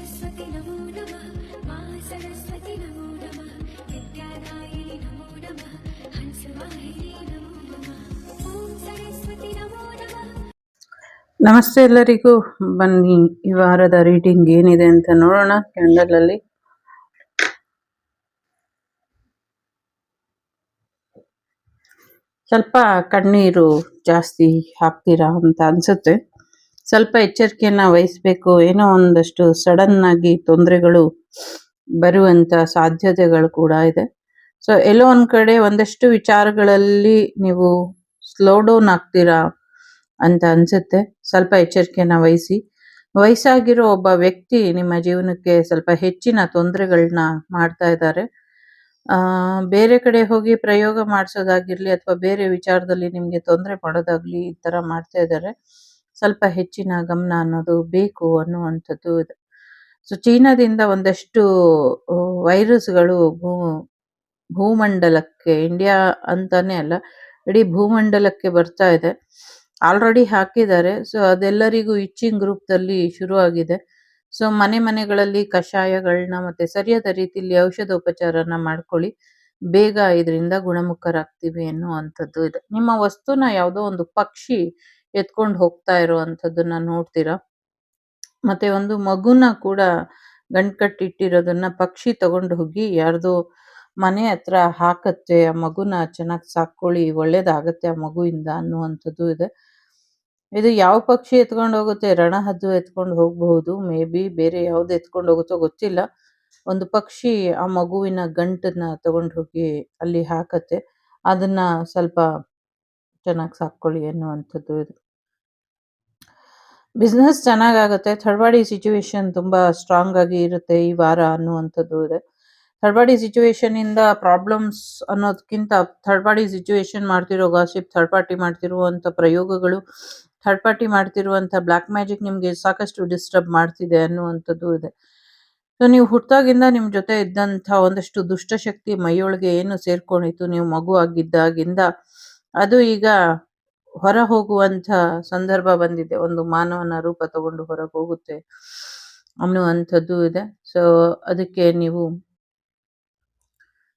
सरस्वति नमो नमः मा सरस्वति नमो नमः विद्यादायिनि नमो नमः हंसवाहिनी नमो नमः ॐ सरस्वति नमो नमः ನಮಸ್ತೆ ಎಲ್ಲರಿಗೂ ಬನ್ನಿ ಈ ವಾರದ ರೀಡಿಂಗ್ ಏನಿದೆ ಅಂತ ನೋಡೋಣ ಕ್ಯಾಂಡಲ್ ಅಲ್ಲಿ ಸ್ವಲ್ಪ ಕಣ್ಣೀರು ಜಾಸ್ತಿ ಹಾಕ್ತೀರಾ ಅಂತ ಅನ್ಸುತ್ತೆ ಸ್ವಲ್ಪ ಎಚ್ಚರಿಕೆಯನ್ನು ವಹಿಸಬೇಕು. ಏನೋ ಒಂದಷ್ಟು ಸಡನ್ ಆಗಿ ತೊಂದರೆಗಳು ಬರುವಂಥ ಸಾಧ್ಯತೆಗಳು ಕೂಡ ಇದೆ. ಸೊ ಎಲ್ಲೋ ಒಂದು ಕಡೆ ಒಂದಷ್ಟು ವಿಚಾರಗಳಲ್ಲಿ ನೀವು ಸ್ಲೋ ಡೌನ್ ಆಗ್ತೀರಾ ಅಂತ ಅನ್ಸುತ್ತೆ. ಸ್ವಲ್ಪ ಎಚ್ಚರಿಕೆಯನ್ನು ವಹಿಸಿ. ವಯಸ್ಸಾಗಿರೋ ಒಬ್ಬ ವ್ಯಕ್ತಿ ನಿಮ್ಮ ಜೀವನಕ್ಕೆ ಸ್ವಲ್ಪ ಹೆಚ್ಚಿನ ತೊಂದರೆಗಳನ್ನ ಮಾಡ್ತಾ ಇದ್ದಾರೆ. ಬೇರೆ ಕಡೆ ಹೋಗಿ ಪ್ರಯೋಗ ಮಾಡಿಸೋದಾಗಿರಲಿ ಅಥವಾ ಬೇರೆ ವಿಚಾರದಲ್ಲಿ ನಿಮಗೆ ತೊಂದರೆ ಮಾಡೋದಾಗಲಿ ಈ ತರ ಮಾಡ್ತಾ ಇದ್ದಾರೆ. ಸ್ವಲ್ಪ ಹೆಚ್ಚಿನ ಗಮನ ಅನ್ನೋದು ಬೇಕು ಅನ್ನುವಂಥದ್ದು ಇದೆ. ಸೊ ಚೀನಾದಿಂದ ಒಂದಷ್ಟು ವೈರಸ್ಗಳು ಭೂ, ಭೂಮಂಡಲಕ್ಕೆ ಇಂಡಿಯಾ ಅಂತಾನೆ ಅಲ್ಲ, ಇಡೀ ಭೂಮಂಡಲಕ್ಕೆ ಬರ್ತಾ ಇದೆ. ಆಲ್ರೆಡಿ ಹಾಕಿದ್ದಾರೆ. ಸೊ ಅದೆಲ್ಲರಿಗೂ ಇಚ್ಚಿಂಗ್ ಶುರು ಆಗಿದೆ ಸೊ ಮನೆ ಮನೆಗಳಲ್ಲಿ ಕಷಾಯಗಳನ್ನ ಮತ್ತೆ ಸರಿಯಾದ ರೀತಿಯಲ್ಲಿ ಔಷಧೋಪಚಾರನ ಮಾಡ್ಕೊಳ್ಳಿ. ಬೇಗ ಇದರಿಂದ ಗುಣಮುಖರಾಗ್ತೀವಿ ಅನ್ನುವಂಥದ್ದು ಇದೆ. ನಿಮ್ಮ ವಸ್ತುನ ಯಾವುದೋ ಒಂದು ಪಕ್ಷಿ ಎತ್ಕೊಂಡು ಹೋಗ್ತಾ ಇರುವಂತದ್ದನ್ನ ನೋಡ್ತೀರಾ? ಮತ್ತೆ ಒಂದು ಮಗುನ ಕೂಡ ಗಂಟ್ ಕಟ್ಟಿಟ್ಟಿರೋದನ್ನ ಪಕ್ಷಿ ತಗೊಂಡು ಹೋಗಿ ಯಾರ್ದೋ ಮನೆ ಹತ್ರ ಹಾಕತ್ತೆ, ಆ ಮಗುನ ಚೆನ್ನಾಗಿ ಸಾಕೊಳ್ಳಿ ಒಳ್ಳೇದಾಗತ್ತೆ ಆ ಮಗುವಿಂದ ಅನ್ನುವಂಥದ್ದು ಇದೆ. ಇದು ಯಾವ ಪಕ್ಷಿ ಎತ್ಕೊಂಡು ಹೋಗುತ್ತೆ? ರಣಹದ್ದು ಎತ್ಕೊಂಡು ಹೋಗಬಹುದು, ಮೇ ಬಿ ಬೇರೆ ಯಾವ್ದು ಎತ್ಕೊಂಡು ಹೋಗುತ್ತೋ ಗೊತ್ತಿಲ್ಲ. ಒಂದು ಪಕ್ಷಿ ಆ ಮಗುವಿನ ಗಂಟನ್ನ ತಗೊಂಡು ಹೋಗಿ ಅಲ್ಲಿ ಹಾಕತ್ತೆ. ಅದನ್ನ ಸ್ವಲ್ಪ ಚೆನ್ನಾಗಿ ಸಾಕೊಳ್ಳಿ ಅನ್ನುವಂಥದ್ದು ಇದು. ಬಿಸ್ನೆಸ್ ಚೆನ್ನಾಗಾಗುತ್ತೆ. ಥರ್ಡ್ ಪಾರ್ಟಿ ಸಿಚುವೇಶನ್ ತುಂಬಾ ಸ್ಟ್ರಾಂಗ್ ಆಗಿ ಇರುತ್ತೆ ಈ ವಾರ ಅನ್ನುವಂಥದ್ದು ಇದೆ. ಥರ್ಡ್ ಪಾರ್ಟಿ ಸಿಚುವೇಶನ್ ಇಂದ ಪ್ರಾಬ್ಲಮ್ಸ್ ಅನ್ನೋದಕ್ಕಿಂತ ಥರ್ಡ್ ಪಾರ್ಟಿ ಸಿಚುವೇಶನ್ ಮಾಡ್ತಿರೋ ಗಾಸಿಪ್ ಥರ್ಡ್ ಪಾರ್ಟಿ ಮಾಡ್ತಿರುವಂಥ ಪ್ರಯೋಗಗಳು ಥರ್ಡ್ ಪಾರ್ಟಿ ಮಾಡ್ತಿರುವಂಥ ಬ್ಲ್ಯಾಕ್ ಮ್ಯಾಜಿಕ್ ನಿಮಗೆ ಸಾಕಷ್ಟು ಡಿಸ್ಟರ್ಬ್ ಮಾಡ್ತಿದೆ ಅನ್ನುವಂಥದ್ದು ಇದೆ. ಸೊ ನೀವು ಹುಟ್ಟಾಗಿಂದ ನಿಮ್ಮ ಜೊತೆ ಇದ್ದಂಥ ಒಂದಷ್ಟು ದುಷ್ಟಶಕ್ತಿ ಮೈಯೊಳಗೆ ಏನು ಸೇರ್ಕೊಂಡಿತ್ತು? ನೀವು ಮಗು ಆಗಿದ್ದಾಗಿಂದ. ಅದು ಈಗ ಹೊರ ಹೋಗುವಂತ ಸಂದರ್ಭ ಬಂದಿದೆ. ಒಂದು ಮಾನವನ ರೂಪ ತಗೊಂಡು ಹೊರಗೆ ಹೋಗುತ್ತೆ ಅನ್ನುವಂಥದ್ದು ಇದೆ. ಸೊ ಅದಕ್ಕೆ ನೀವು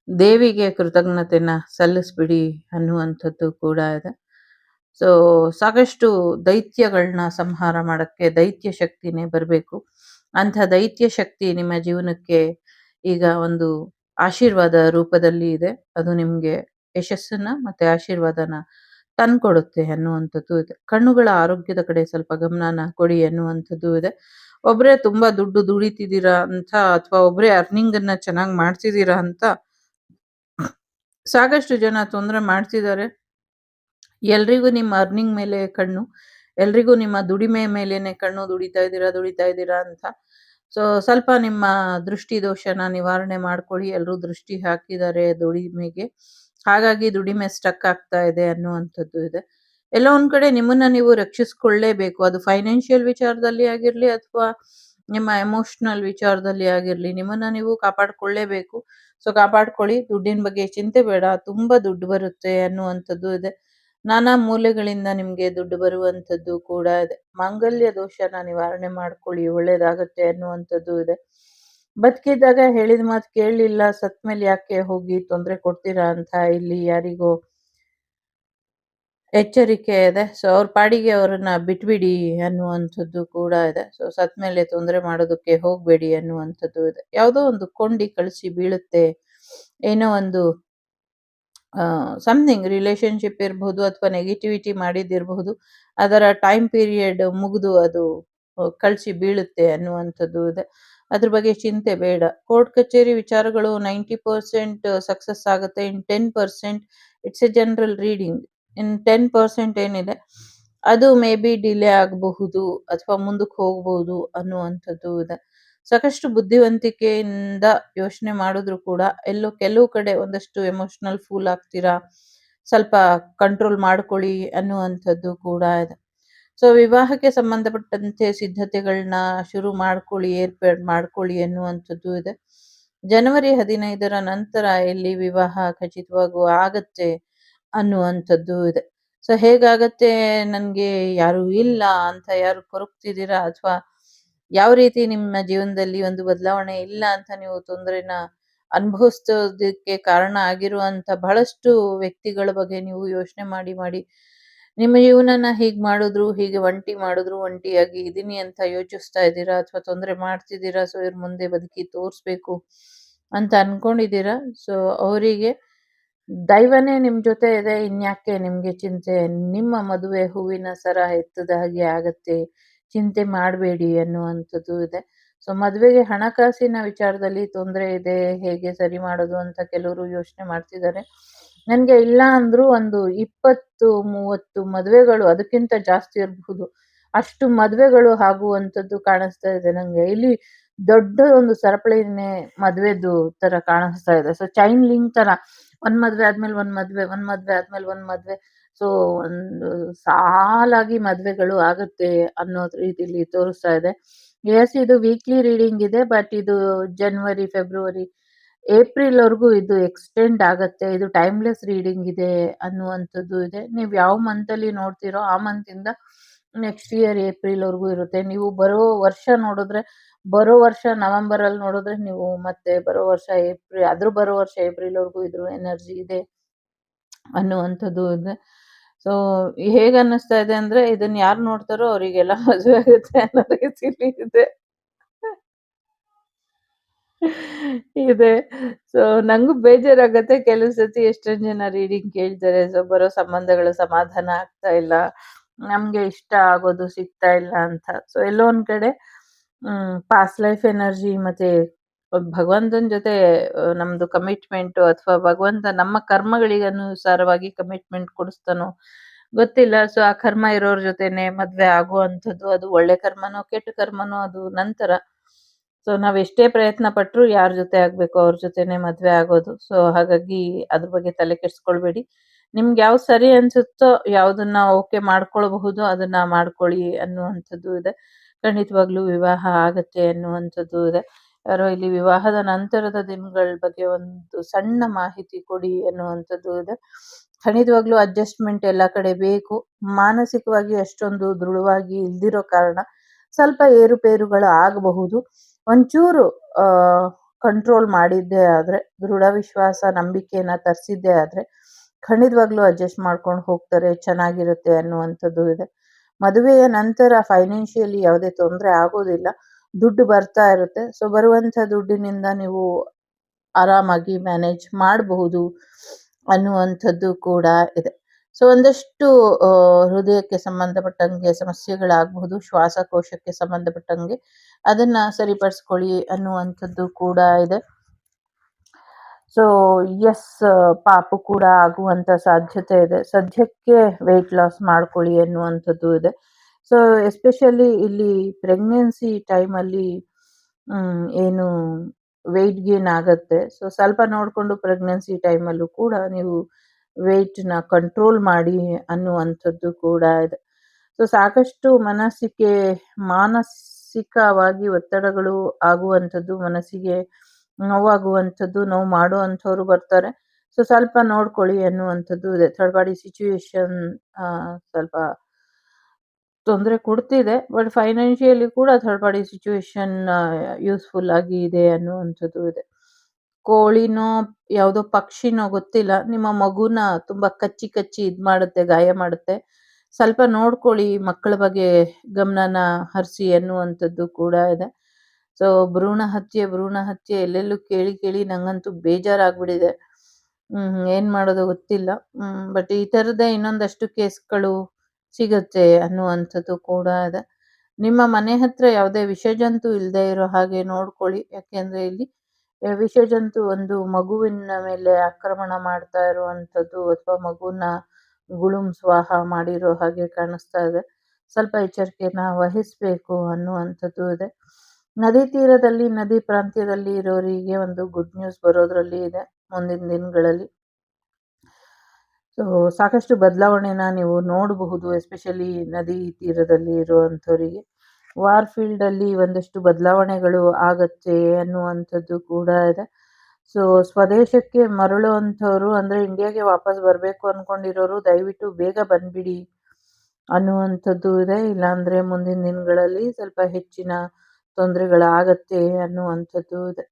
ದೇವಿಗೆ ಕೃತಜ್ಞತೆನ ಸಲ್ಲಿಸ್ಬಿಡಿ ಅನ್ನುವಂಥದ್ದು ಕೂಡ ಇದೆ. ಸೊ ಸಾಕಷ್ಟು ದೈತ್ಯಗಳನ್ನ ಸಂಹಾರ ಮಾಡಕ್ಕೆ ದೈತ್ಯ ಶಕ್ತಿನೇ ಬರಬೇಕು. ಅಂಥ ದೈತ್ಯ ಶಕ್ತಿ ನಿಮ್ಮ ಜೀವನಕ್ಕೆ ಈಗ ಒಂದು ಆಶೀರ್ವಾದ ರೂಪದಲ್ಲಿ ಇದೆ. ಅದು ನಿಮ್ಗೆ ಯಶಸ್ಸನ್ನ ಮತ್ತೆ ಆಶೀರ್ವಾದನ ತಂದ್ಕೊಡುತ್ತೆ ಅನ್ನುವಂಥದ್ದು ಇದೆ. ಕಣ್ಣುಗಳ ಆರೋಗ್ಯದ ಕಡೆ ಸ್ವಲ್ಪ ಗಮನನ ಕೊಡಿ ಅನ್ನುವಂಥದ್ದು ಇದೆ. ಒಬ್ಬರೇ ತುಂಬಾ ದುಡ್ಡು ದುಡಿತಿದ್ದೀರಾ ಅಂತ ಅಥವಾ ಒಬ್ಬರೇ ಅರ್ನಿಂಗ್ ಅನ್ನ ಚೆನ್ನಾಗಿ ಮಾಡ್ತಿದ್ದೀರಾ ಅಂತ ಸಾಕಷ್ಟು ಜನ ತೊಂದರೆ ಮಾಡ್ತಿದ್ದಾರೆ. ಎಲ್ರಿಗೂ ನಿಮ್ಮ ಅರ್ನಿಂಗ್ ಮೇಲೆ ಕಣ್ಣು, ಎಲ್ರಿಗೂ ನಿಮ್ಮ ದುಡಿಮೆ ಮೇಲೇನೆ ಕಣ್ಣು ದುಡಿತಾ ಇದ್ದೀರಾ ದುಡಿತಾ ಇದ್ದೀರಾ ಅಂತ. ಸೊ ಸ್ವಲ್ಪ ನಿಮ್ಮ ದೃಷ್ಟಿ ದೋಷನ ನಿವಾರಣೆ ಮಾಡ್ಕೊಳ್ಳಿ. ಎಲ್ಲರೂ ದೃಷ್ಟಿ ಹಾಕಿದ್ದಾರೆ ದುಡಿಮೆಗೆ. ಹಾಗಾಗಿ ದುಡಿಮೆ ಸ್ಟಕ್ ಆಗ್ತಾ ಇದೆ ಅನ್ನುವಂಥದ್ದು ಇದೆ. ಎಲ್ಲ ಒಂದ್ ಕಡೆ ನಿಮ್ಮನ್ನ ನೀವು ರಕ್ಷಿಸ್ಕೊಳ್ಳೇಬೇಕು. ಅದು ಫೈನಾನ್ಷಿಯಲ್ ವಿಚಾರದಲ್ಲಿ ಆಗಿರ್ಲಿ ಅಥವಾ ನಿಮ್ಮ ಎಮೋಷನಲ್ ವಿಚಾರದಲ್ಲಿ ಆಗಿರ್ಲಿ, ನಿಮ್ಮನ್ನ ನೀವು ಕಾಪಾಡ್ಕೊಳ್ಳೇಬೇಕು. ಸೊ ಕಾಪಾಡ್ಕೊಳ್ಳಿ. ದುಡ್ಡಿನ ಬಗ್ಗೆ ಚಿಂತೆ ಬೇಡ. ತುಂಬಾ ದುಡ್ಡು ಬರುತ್ತೆ ಅನ್ನುವಂಥದ್ದು ಇದೆ. ನಾನಾ ಮೂಲೆಗಳಿಂದ ನಿಮ್ಗೆ ದುಡ್ಡು ಬರುವಂಥದ್ದು ಕೂಡ ಇದೆ. ಮಾಂಗಲ್ಯ ದೋಷನ ನಿವಾರಣೆ ಮಾಡ್ಕೊಳ್ಳಿ. ಒಳ್ಳೇದಾಗತ್ತೆ ಅನ್ನುವಂಥದ್ದು ಇದೆ. ಬದುಕಿದ್ದಾಗ ಹೇಳಿದ ಮಾತು ಕೇಳಲಿಲ್ಲ ಸತ್ ಮೇಲೆ ಯಾಕೆ ಹೋಗಿ ತೊಂದರೆ ಕೊಡ್ತೀರಾ ಅಂತ ಇಲ್ಲಿ ಯಾರಿಗೋ ಎಚ್ಚರಿಕೆ ಇದೆ. ಸೊ ಅವ್ರ ಪಾಡಿಗೆ ಅವರನ್ನ ಬಿಟ್ಬಿಡಿ ಅನ್ನುವಂಥದ್ದು ಕೂಡ ಇದೆ. ಸೊ ಸತ್ ಮೇಲೆ ತೊಂದರೆ ಮಾಡೋದಕ್ಕೆ ಹೋಗ್ಬೇಡಿ ಅನ್ನುವಂಥದ್ದು ಇದೆ. ಯಾವುದೋ ಒಂದು ಕೊಂಡಿ ಕಳಿಸಿ ಬೀಳುತ್ತೆ, ಏನೋ ಒಂದು ಸಮಥಿಂಗ್ ರಿಲೇಶನ್ಶಿಪ್ ಇರಬಹುದು ಅಥವಾ ನೆಗೆಟಿವಿಟಿ ಮಾಡಿದ್ದಿರಬಹುದು ಅದರ ಟೈಮ್ ಪೀರಿಯಡ್ ಮುಗಿದು ಅದು ಕಳಿಸಿ ಬೀಳುತ್ತೆ ಅನ್ನುವಂಥದ್ದು ಇದೆ. ಅದ್ರ ಬಗ್ಗೆ ಚಿಂತೆ ಬೇಡ. ಕೋರ್ಟ್ ಕಚೇರಿ ವಿಚಾರಗಳು ನೈಂಟಿ ಪರ್ಸೆಂಟ್ ಸಕ್ಸಸ್ ಆಗುತ್ತೆ, in ten percent it's a general reading in ten percent ಏನಿದೆ, ಅದು ಮೇ ಬಿ ಡಿಲೇ ಆಗಬಹುದು ಅಥವಾ ಮುಂದಕ್ಕೆ ಹೋಗಬಹುದು ಅನ್ನುವಂಥದ್ದು ಇದೆ. ಸಾಕಷ್ಟು ಬುದ್ಧಿವಂತಿಕೆಯಿಂದ ಯೋಚನೆ ಮಾಡಿದ್ರು ಕೂಡ ಎಲ್ಲೋ ಕೆಲವು ಕಡೆ ಒಂದಷ್ಟು ಎಮೋಷನಲ್ ಫೂಲ್ ಆಗ್ತೀರಾ, ಸ್ವಲ್ಪ ಕಂಟ್ರೋಲ್ ಮಾಡ್ಕೊಳ್ಳಿ ಅನ್ನುವಂಥದ್ದು ಕೂಡ ಇದೆ. ಸೊ ವಿವಾಹಕ್ಕೆ ಸಂಬಂಧಪಟ್ಟಂತೆ ಸಿದ್ಧತೆಗಳನ್ನ ಶುರು ಮಾಡ್ಕೊಳ್ಳಿ ಏರ್ಪಾಡ್ ಮಾಡ್ಕೊಳ್ಳಿ ಎನ್ನುವಂಥದ್ದು ಇದೆ. ಜನವರಿ ಹದಿನೈದರ ನಂತರ ಇಲ್ಲಿ ವಿವಾಹ ಖಚಿತವಾಗೂ, ಆಗತ್ತೆ ಅನ್ನುವಂಥದ್ದು ಇದೆ. ಸೊ ಹೇಗಾಗತ್ತೆ? ನನಗೆ ಯಾರು ಇಲ್ಲ ಅಂತ ಯಾರು ಕೊರಗ್ತಿದ್ದೀರಾ ಅಥವಾ ಯಾವ ರೀತಿ ನಿಮ್ಮ ಜೀವನದಲ್ಲಿ ಒಂದು ಬದಲಾವಣೆ ಇಲ್ಲ ಅಂತ ನೀವು ತೊಂದರೆನ ಅನುಭವಿಸೋದಕ್ಕೆ ಕಾರಣ ಆಗಿರುವಂತ ಬಹಳಷ್ಟು ವ್ಯಕ್ತಿಗಳ ಬಗ್ಗೆ ನೀವು ಯೋಚನೆ ಮಾಡಿ ಮಾಡಿ ನಿಮ್ಮ ಜೀವನನ ಹೀಗೆ ಮಾಡಿದ್ರು, ಹೀಗೆ ಒಂಟಿ ಮಾಡಿದ್ರು, ಒಂಟಿಯಾಗಿ ಇದೀನಿ ಅಂತ ಯೋಚಿಸ್ತಾ ಇದ್ದೀರಾ? ಅಥವಾ ತೊಂದರೆ ಮಾಡ್ತಿದ್ದೀರಾ? ಸೊ ಇವ್ರ ಮುಂದೆ ಬದುಕಿ ತೋರಿಸ್ಬೇಕು ಅಂತ ಅನ್ಕೊಂಡಿದ್ದೀರಾ? ಸೊ ಅವರಿಗೆ ದೈವನೇ ನಿಮ್ಮ ಜೊತೆ ಇದೆ, ಇನ್ಯಾಕೆ ನಿಮಗೆ ಚಿಂತೆ? ನಿಮ್ಮ ಮದುವೆ ಹೂವಿನ ಸರ ಎತ್ತದ ಹಾಗೆ ಆಗತ್ತೆ, ಚಿಂತೆ ಮಾಡಬೇಡಿ ಅನ್ನುವಂಥದ್ದು ಇದೆ. ಸೊ ಮದುವೆಗೆ ಹಣಕಾಸಿನ ವಿಚಾರದಲ್ಲಿ ತೊಂದರೆ ಇದೆ, ಹೇಗೆ ಸರಿ ಮಾಡೋದು ಅಂತ ಕೆಲವರು ಯೋಚನೆ ಮಾಡ್ತಿದ್ದಾರೆ. ನನ್ಗೆ ಇಲ್ಲ ಅಂದ್ರು ಒಂದು ಇಪ್ಪತ್ತು, ಮೂವತ್ತು ಮದುವೆಗಳು ಅದಕ್ಕಿಂತ ಜಾಸ್ತಿ ಇರಬಹುದು. ಅಷ್ಟು ಮದುವೆಗಳು ಆಗುವಂಥದ್ದು ಕಾಣಿಸ್ತಾ ಇದೆ ನಂಗೆ. ಇಲ್ಲಿ ದೊಡ್ಡ ಒಂದು ಸರಪಳಿನೇ ಮದುವೆದು ತರ ಕಾಣಿಸ್ತಾ ಇದೆ. ಸೊ ಚೈನ್ ಲಿಂಕ್ ತರ. ಒಂದ್ ಮದ್ವೆ ಆದ್ಮೇಲೆ ಒಂದ್ ಮದ್ವೆ ಒಂದ್ ಮದ್ವೆ ಆದ್ಮೇಲೆ ಒಂದ್ ಮದ್ವೆ. ಸೊ ಒಂದು ಸಾಲಾಗಿ ಮದ್ವೆಗಳು ಆಗುತ್ತೆ ಅನ್ನೋ ರೀತಿಲಿ ತೋರಿಸ್ತಾ ಇದೆ. ಎಸ್ ಇದು ವೀಕ್ಲಿ ರೀಡಿಂಗ್ ಇದೆ ಬಟ್ ಇದು ಜನವರಿ ಫೆಬ್ರವರಿ ಏಪ್ರಿಲ್ ವರೆಗೂ ಇದು ಎಕ್ಸ್ಟೆಂಡ್ ಆಗುತ್ತೆ, ಇದು ಟೈಮ್ಲೆಸ್ ರೀಡಿಂಗ್ ಇದೆ ಅನ್ನುವಂಥದ್ದು ಇದೆ. ನೀವು ಯಾವ ಮಂತ್ ಅಲ್ಲಿ ನೋಡ್ತೀರೋ ಆ ಮಂತ್ ಇಂದ ನೆಕ್ಸ್ಟ್ ಇಯರ್ ಏಪ್ರಿಲ್ ವರೆಗೂ ಇರುತ್ತೆ. ನೀವು ಬರೋ ವರ್ಷ ನೋಡಿದ್ರೆ, ಬರೋ ವರ್ಷ ನವೆಂಬರ್ ಅಲ್ಲಿ ನೋಡಿದ್ರೆ ನೀವು ಮತ್ತೆ ಬರೋ ವರ್ಷ ಏಪ್ರಿಲ್ ಅದ್ರ ಬರೋ ವರ್ಷ ಏಪ್ರಿಲ್ ವರೆಗೂ ಇದ್ರ ಎನರ್ಜಿ ಇದೆ ಅನ್ನುವಂಥದ್ದು ಇದೆ. ಸೊ, ಹೇಗ್ ಅನ್ನಿಸ್ತಾ ಇದೆ ಅಂದ್ರೆ ಇದನ್ನ ಯಾರು ನೋಡ್ತಾರೋ ಅವರಿಗೆಲ್ಲ ಮದುವೆ ಆಗುತ್ತೆ ಅನ್ನೋ ರೀತಿಲಿ ಇದೆ. ಸೊ ನಂಗೂ ಬೇಜಾರಾಗತ್ತೆ. ಕೆಲವು ಸತಿ ಎಷ್ಟೊಂದ್ ಜನ ರೀಡಿಂಗ್ ಕೇಳ್ತಾರೆ. ಸೊ ಬರೋ ಸಂಬಂಧಗಳು ಸಮಾಧಾನ ಆಗ್ತಾ ಇಲ್ಲ. ನಮ್ಗೆ ಇಷ್ಟ ಆಗೋದು ಸಿಗ್ತಾ ಇಲ್ಲ ಅಂತ. ಸೊ ಎಲ್ಲೋ ಒಂದ್ ಕಡೆ, ಹ್ಮ್ ಪಾಸ್ಟ್ ಲೈಫ್ ಎನರ್ಜಿ ಮತ್ತೆ ಭಗವಂತನ ಜೊತೆ ನಮ್ದು ಕಮಿಟ್ಮೆಂಟ್ ಅಥವಾ ಭಗವಂತ ನಮ್ಮ ಕರ್ಮಗಳಿಗೆ ಅನುಸಾರವಾಗಿ ಕಮಿಟ್ಮೆಂಟ್ ಕೊಡಿಸ್ತಾನೋ ಗೊತ್ತಿಲ್ಲ. ಸೊ ಆ ಕರ್ಮ ಇರೋರ್ ಜೊತೆನೆ ಮದ್ವೆ ಆಗುವಂಥದ್ದು ಅದು ಒಳ್ಳೆ ಕರ್ಮನೋ ಕೆಟ್ಟ ಕರ್ಮನೋ ಅದು ನಂತರ ಸೊ ನಾವ್ ಎಷ್ಟೇ ಪ್ರಯತ್ನ ಪಟ್ರು ಯಾರ ಜೊತೆ ಆಗ್ಬೇಕು ಅವ್ರ ಜೊತೆನೆ ಮದುವೆ ಆಗೋದು. ಸೊ ಹಾಗಾಗಿ ಅದ್ರ ಬಗ್ಗೆ ತಲೆ ಕೆಡ್ಸ್ಕೊಳ್ಬೇಡಿ. ನಿಮ್ಗೆ ಯಾವ್ದು ಸರಿ ಅನ್ಸುತ್ತೋ ಯಾವ್ದನ್ನ ಓಕೆ ಮಾಡ್ಕೊಳ್ಬಹುದು, ಅದನ್ನ ಮಾಡ್ಕೊಳ್ಳಿ ಅನ್ನುವಂಥದ್ದು ಇದೆ. ಖಂಡಿತವಾಗ್ಲೂ ವಿವಾಹ ಆಗತ್ತೆ ಅನ್ನುವಂಥದ್ದು ಇದೆ. ಯಾರೋ ಇಲ್ಲಿ ವಿವಾಹದ ನಂತರದ ದಿನಗಳ ಬಗ್ಗೆ ಒಂದು ಸಣ್ಣ ಮಾಹಿತಿ ಕೊಡಿ ಅನ್ನುವಂಥದ್ದು ಇದೆ. ಖಂಡಿತವಾಗ್ಲೂ ಅಡ್ಜಸ್ಟ್ಮೆಂಟ್ ಎಲ್ಲ ಕಡೆ ಬೇಕು. ಮಾನಸಿಕವಾಗಿ ಅಷ್ಟೊಂದು ದೃಢವಾಗಿ ಇಲ್ದಿರೋ ಕಾರಣ ಸ್ವಲ್ಪ ಏರುಪೇರುಗಳು ಆಗಬಹುದು. ಒಂಚೂರು ಕಂಟ್ರೋಲ್ ಮಾಡಿದ್ದೇ ಆದ್ರೆ ದೃಢ ವಿಶ್ವಾಸ ನಂಬಿಕೆನ ತರಿಸಿದ್ದೇ ಆದ್ರೆ, ಖಂಡಿತವಾಗ್ಲೂ ಅಡ್ಜಸ್ಟ್ ಮಾಡ್ಕೊಂಡು ಹೋಗ್ತಾರೆ, ಚೆನ್ನಾಗಿರುತ್ತೆ ಅನ್ನುವಂಥದ್ದು ಇದೆ. ಮದುವೆಯ ನಂತರ ಫೈನಾನ್ಷಿಯಲಿ ಯಾವುದೇ ತೊಂದರೆ ಆಗೋದಿಲ್ಲ, ದುಡ್ಡು ಬರ್ತಾ ಇರುತ್ತೆ. ಸೊ ಬರುವಂಥ ದುಡ್ಡಿನಿಂದ ನೀವು ಆರಾಮಾಗಿ ಮ್ಯಾನೇಜ್ ಮಾಡಬಹುದು ಅನ್ನುವಂಥದ್ದು ಕೂಡ ಇದೆ. ಸೊ ಒಂದಷ್ಟು ಹೃದಯಕ್ಕೆ ಸಂಬಂಧಪಟ್ಟಂಗೆ ಸಮಸ್ಯೆಗಳಾಗಬಹುದು, ಶ್ವಾಸಕೋಶಕ್ಕೆ ಸಂಬಂಧಪಟ್ಟಂಗೆ. ಅದನ್ನ ಸರಿಪಡಿಸ್ಕೊಳ್ಳಿ ಅನ್ನುವಂಥದ್ದು ಕೂಡ ಇದೆ. ಸೊ ಎಸ್ ಪಾಪು ಕೂಡ ಆಗುವಂತ ಸಾಧ್ಯತೆ ಇದೆ. ಸದ್ಯಕ್ಕೆ ವೆಯ್ಟ್ ಲಾಸ್ ಮಾಡ್ಕೊಳ್ಳಿ ಅನ್ನುವಂಥದ್ದು ಇದೆ. ಸೊ ಎಸ್ಪೆಷಲಿ ಇಲ್ಲಿ ಪ್ರೆಗ್ನೆನ್ಸಿ ಟೈಮಲ್ಲಿ ಏನು ವೆಯ್ಟ್ ಗೇನ್ ಆಗತ್ತೆ. ಸೊ ಸ್ವಲ್ಪ ನೋಡಿಕೊಂಡು ಪ್ರೆಗ್ನೆನ್ಸಿ ಟೈಮಲ್ಲೂ ಕೂಡ ನೀವು ವೆಯ್ಟ್ನ ಕಂಟ್ರೋಲ್ ಮಾಡಿ ಅನ್ನುವಂಥದ್ದು ಕೂಡ ಇದೆ. ಸೊ ಸಾಕಷ್ಟು ಮನಸ್ಸಿಗೆ ಮಾನಸಿಕವಾಗಿ ಒತ್ತಡಗಳು ಆಗುವಂಥದ್ದು, ಮನಸ್ಸಿಗೆ ನೋವಾಗುವಂಥದ್ದು, ನೋವು ಮಾಡುವಂಥವ್ರು ಬರ್ತಾರೆ. ಸೊ ಸ್ವಲ್ಪ ನೋಡ್ಕೊಳ್ಳಿ ಅನ್ನುವಂಥದ್ದು ಇದೆ. ಥರ್ಡ್ ಪಾರ್ಟಿ ಸಿಚುವೇಶನ್ ಸ್ವಲ್ಪ ತೊಂದರೆ ಕೊಡ್ತಿದೆ ಬಟ್ ಫೈನಾನ್ಷಿಯಲಿ ಕೂಡ ಥರ್ಡ್ ಪಾರ್ಟಿ ಸಿಚುವೇಶನ್ ಯೂಸ್ಫುಲ್ ಆಗಿ ಇದೆ ಅನ್ನುವಂಥದ್ದು ಇದೆ. ಕೋಳಿನೋ, ಯಾವುದೋ ಪಕ್ಷಿನೋ ಗೊತ್ತಿಲ್ಲ. ನಿಮ್ಮ ಮಗುನ ತುಂಬಾ ಕಚ್ಚಿ ಕಚ್ಚಿ ಇದ್ ಮಾಡುತ್ತೆ ಗಾಯ ಮಾಡುತ್ತೆ. ಸ್ವಲ್ಪ ನೋಡ್ಕೊಳ್ಳಿ ಮಕ್ಕಳ ಬಗ್ಗೆ ಗಮನನ ಹರಿಸಿ ಅನ್ನುವಂಥದ್ದು ಕೂಡ ಇದೆ. ಸೊ ಭ್ರೂಣ ಹತ್ಯೆ ಭ್ರೂಣ ಹತ್ಯೆ ಎಲ್ಲೆಲ್ಲೂ ಕೇಳಿ ಕೇಳಿ ನಂಗಂತೂ ಬೇಜಾರಾಗ್ಬಿಟ್ಟಿದೆ. ಹ್ಮ್ ಏನ್ ಮಾಡೋದು ಗೊತ್ತಿಲ್ಲ. ಹ್ಮ್ ಬಟ್ ಈ ತರದೇ ಇನ್ನೊಂದಷ್ಟು ಕೇಸ್ಗಳು ಸಿಗುತ್ತೆ ಅನ್ನುವಂಥದ್ದು ಕೂಡ ಇದೆ. ನಿಮ್ಮ ಮನೆ ಹತ್ರ ಯಾವುದೇ ವಿಷಜಂತು ಇಲ್ಲದೆ ಇರೋ ಹಾಗೆ ನೋಡ್ಕೊಳ್ಳಿ. ಯಾಕೆಂದ್ರೆ ಇಲ್ಲಿ ವಿಷ ವಿಷಜಂತು ಒಂದು ಮಗುವಿನ ಮೇಲೆ ಆಕ್ರಮಣ ಮಾಡ್ತಾ ಇರುವಂಥದ್ದು ಅಥವಾ ಮಗುನ ಗುಳುಂ ಸ್ವಾಹ ಮಾಡಿರೋ ಹಾಗೆ ಕಾಣಿಸ್ತಾ ಇದೆ. ಸ್ವಲ್ಪ ಎಚ್ಚರಿಕೆನ ವಹಿಸ್ಬೇಕು ಅನ್ನುವಂಥದ್ದು ಇದೆ. ನದಿ ತೀರದಲ್ಲಿ, ನದಿ ಪ್ರಾಂತ್ಯದಲ್ಲಿ ಇರೋರಿಗೆ ಒಂದು ಗುಡ್ ನ್ಯೂಸ್ ಬರೋದ್ರಲ್ಲಿ ಇದೆ ಮುಂದಿನ ದಿನಗಳಲ್ಲಿ. ಸೊ ಸಾಕಷ್ಟು ಬದಲಾವಣೆನ ನೀವು ನೋಡಬಹುದು ಎಸ್ಪೆಷಲಿ ನದಿ ತೀರದಲ್ಲಿ ಇರುವಂಥವರಿಗೆ. ವಾರ್ ಫೀಲ್ಡ್ ಅಲ್ಲಿ ಒಂದಷ್ಟು ಬದಲಾವಣೆಗಳು ಆಗತ್ತೆ ಅನ್ನುವಂಥದ್ದು ಕೂಡ ಇದೆ. ಸೊ ಸ್ವದೇಶಕ್ಕೆ ಮರಳುವಂಥವ್ರು ಅಂದ್ರೆ ಇಂಡಿಯಾಗೆ ವಾಪಸ್ ಬರಬೇಕು ಅನ್ಕೊಂಡಿರೋರು ದಯವಿಟ್ಟು ಬೇಗ ಬಂದ್ಬಿಡಿ ಅನ್ನುವಂಥದ್ದು ಇದೆ. ಇಲ್ಲಾಂದ್ರೆ ಮುಂದಿನ ದಿನಗಳಲ್ಲಿ ಸ್ವಲ್ಪ ಹೆಚ್ಚಿನ ತೊಂದರೆಗಳಾಗತ್ತೆ ಅನ್ನುವಂಥದ್ದು ಇದೆ.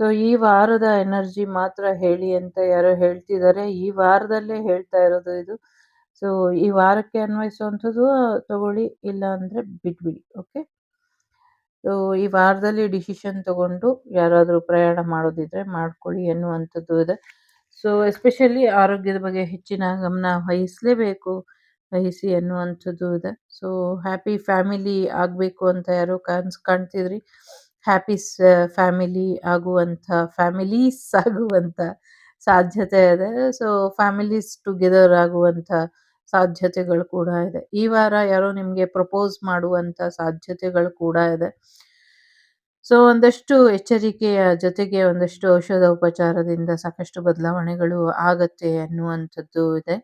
ಸೊ ಈ ವಾರದ ಎನರ್ಜಿ ಮಾತ್ರ ಹೇಳಿ ಅಂತ ಯಾರೋ ಹೇಳ್ತಿದ್ದಾರೆ. ಈ ವಾರದಲ್ಲೇ ಹೇಳ್ತಾ ಇರೋದು ಇದು. ಸೊ ಈ ವಾರಕ್ಕೆ ಅನ್ವಯಿಸುವಂಥದ್ದು ತಗೊಳ್ಳಿ ಇಲ್ಲ ಅಂದರೆ ಬಿಟ್ಬಿಡಿ ಓಕೆ ಈ ವಾರದಲ್ಲಿ ಡಿಸಿಷನ್ ತಗೊಂಡು ಯಾರಾದರೂ ಪ್ರಯಾಣ ಮಾಡೋದಿದ್ರೆ ಮಾಡ್ಕೊಳ್ಳಿ ಅನ್ನುವಂಥದ್ದು ಇದೆ. ಸೊ ಎಸ್ಪೆಷಲಿ ಆರೋಗ್ಯದ ಬಗ್ಗೆ ಹೆಚ್ಚಿನ ಗಮನ ವಹಿಸಲೇಬೇಕು, ವಹಿಸಿ ಅನ್ನುವಂಥದ್ದು ಇದೆ. ಸೊ ಹ್ಯಾಪಿ ಫ್ಯಾಮಿಲಿ ಆಗಬೇಕು ಅಂತ ಯಾರು ಕನ್ಸ್, ಕಾಣ್ತಿದ್ರಿ. ಹ್ಯಾಪಿ ಫ್ಯಾಮಿಲಿ ಆಗುವಂಥ ಫ್ಯಾಮಿಲೀಸ್ ಆಗುವಂಥ ಸಾಧ್ಯತೆ ಇದೆ. ಸೊ ಫ್ಯಾಮಿಲೀಸ್ ಟುಗೆದರ್ ಆಗುವಂಥ ಸಾಧ್ಯತೆಗಳು ಕೂಡ ಇದೆ. ಈ ವಾರ ಯಾರೋ ನಿಮಗೆ ಪ್ರಪೋಸ್ ಮಾಡುವಂಥ ಸಾಧ್ಯತೆಗಳು ಕೂಡ ಇದೆ. ಸೊ ಒಂದಷ್ಟು ಎಚ್ಚರಿಕೆಯ ಜೊತೆಗೆ ಒಂದಷ್ಟು ಔಷಧ ಉಪಚಾರದಿಂದ ಸಾಕಷ್ಟು ಬದಲಾವಣೆಗಳು ಆಗತ್ತೆ ಅನ್ನುವಂಥದ್ದು ಇದೆ.